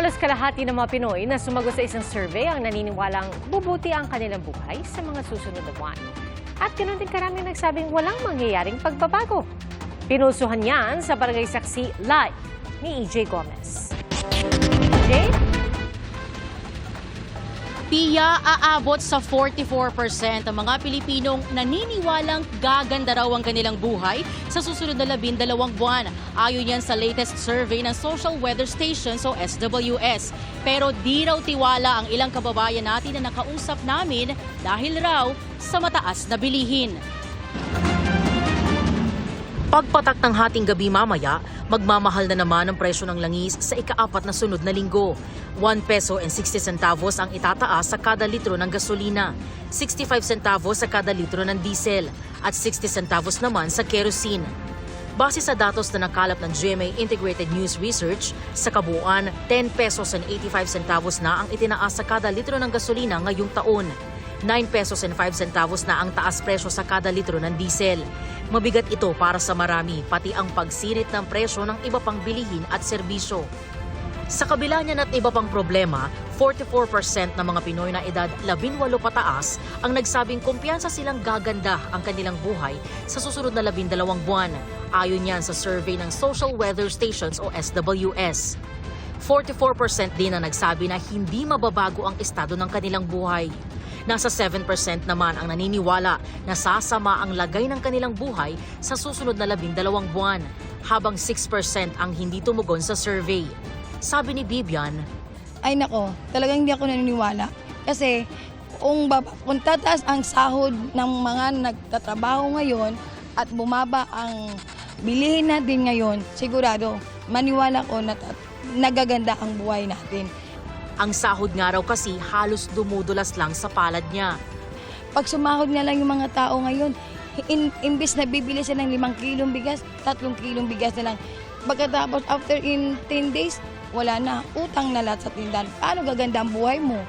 Halos kalahati ng mga Pinoy na sumagot sa isang survey ang naniniwalang bubuti ang kanilang buhay sa mga susunod na buwan. At ganoon din karami nagsabing walang mangyayaring pagbabago. Pinusuhan yan sa Barangay Saksi Live ni EJ Gomez. EJ? Tiya aabot sa 44% ang mga Pilipinong naniniwalang gaganda raw ang kanilang buhay sa susunod na labindalawang buwan. Ayon yan sa latest survey ng Social Weather Stations o SWS. Pero di raw tiwala ang ilang kababayan natin na nakausap namin dahil raw sa mataas na bilihin. Pagpatak ng hating gabi mamaya, magmamahal na naman ang presyo ng langis sa ikaapat na sunod na linggo. 1 peso and 60 centavos ang itataas sa kada litro ng gasolina, 65 centavos sa kada litro ng diesel, at 60 centavos naman sa kerosene. Base sa datos na nakalap ng GMA Integrated News Research, sa kabuuan, 10 pesos and 85 centavos na ang itinaas sa kada litro ng gasolina ngayong taon. 9 pesos and 5 centavos na ang taas presyo sa kada litro ng diesel. Mabigat ito para sa marami, pati ang pagsinit ng presyo ng iba pang bilihin at serbisyo. Sa kabila niyan at iba pang problema, 44% ng mga Pinoy na edad 18 pataas ang nagsabing kumpiyansa silang gaganda ang kanilang buhay sa susunod na 12 buwan. Ayon yan sa survey ng Social Weather Stations o SWS. 44% din ang nagsabi na hindi mababago ang estado ng kanilang buhay. Nasa 7% naman ang naniniwala na sasama ang lagay ng kanilang buhay sa susunod na labindalawang buwan, habang 6% ang hindi tumugon sa survey. Sabi ni Bibian, ay nako, talagang hindi ako naniniwala. Kasi kung, baba, kung tataas ang sahod ng mga nagtatrabaho ngayon at bumaba ang bilihin natin ngayon, sigurado, maniwala ko na nagaganda ang buhay natin. Ang sahod nga raw kasi halos dumudulas lang sa palad niya. Pag sumahod na lang yung mga tao ngayon, in, imbis na bibili sila ng limang kilong bigas, tatlong kilong bigas na lang. Pagkatapos, after in 10 days, wala na, utang na lahat sa tindahan. Paano gaganda ang buhay mo?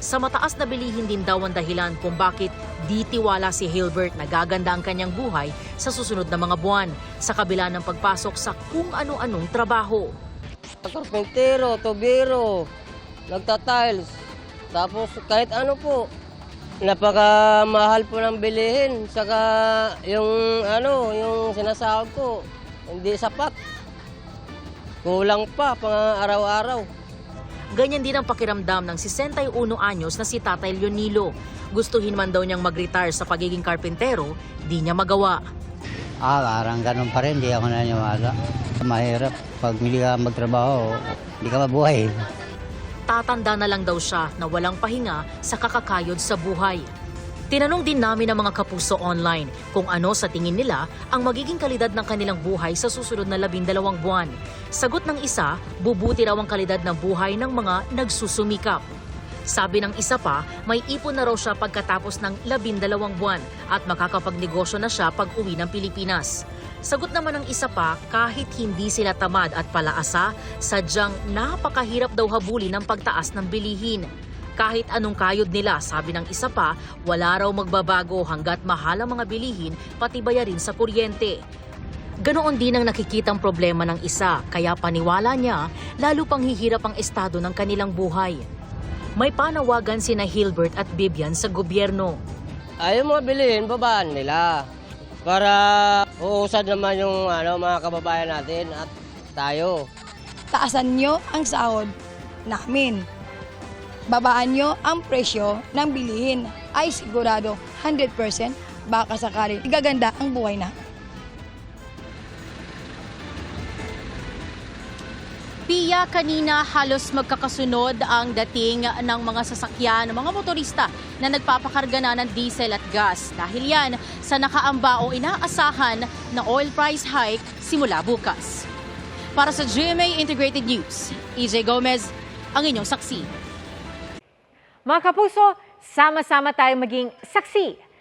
Sa mataas na bilihin din daw ang dahilan kung bakit di tiwala si Hilbert na gaganda ang kanyang buhay sa susunod na mga buwan sa kabila ng pagpasok sa kung ano-anong trabaho. Karpentero, tobero, nagtatiles. Tapos kahit ano po, napakamahal po ng bilihin. Saka yung ano, yung sinasahod ko, hindi sapat. Kulang pa, pang araw-araw. Ganyan din ang pakiramdam ng 61 anyos na si Tatay Leonilo. Gustuhin man daw niyang mag-retire sa pagiging karpentero, di niya magawa. Ah, parang ganun pa rin, di ako naniwala. Mahirap. Pag hindi ka magtrabaho, hindi ka mabuhay. Tatanda na lang daw siya na walang pahinga sa kakakayod sa buhay. Tinanong din namin ang mga kapuso online kung ano sa tingin nila ang magiging kalidad ng kanilang buhay sa susunod na labindalawang buwan. Sagot ng isa, bubuti raw ang kalidad ng buhay ng mga nagsusumikap. Sabi ng isa pa, may ipon na raw siya pagkatapos ng labindalawang buwan at makakapagnegosyo na siya pag uwi ng Pilipinas. Sagot naman ng isa pa, kahit hindi sila tamad at palaasa, sadyang napakahirap daw habulin ang pagtaas ng bilihin. Kahit anong kayod nila, sabi ng isa pa, wala raw magbabago hanggat mahal ang mga bilihin pati bayarin sa kuryente. Ganoon din ang nakikitang problema ng isa, kaya paniwala niya, lalo pang hihirap ang estado ng kanilang buhay. May panawagan sina Hilbert at Bibian sa gobyerno. Ayaw mga bilihin, babaan nila. Para uusad naman yung ano, mga kababayan natin at tayo. taasan nyo ang sahod namin. Babaan nyo ang presyo ng bilihin. Ay sigurado 100% baka sakali gaganda ang buhay na. Pia, kanina halos magkakasunod ang dating ng mga sasakyan ng mga motorista na nagpapakarga na ng diesel at gas. Dahil yan sa nakaamba o inaasahan na oil price hike simula bukas. Para sa GMA Integrated News, EJ Gomez, ang inyong saksi. Mga kapuso, sama-sama tayong maging saksi.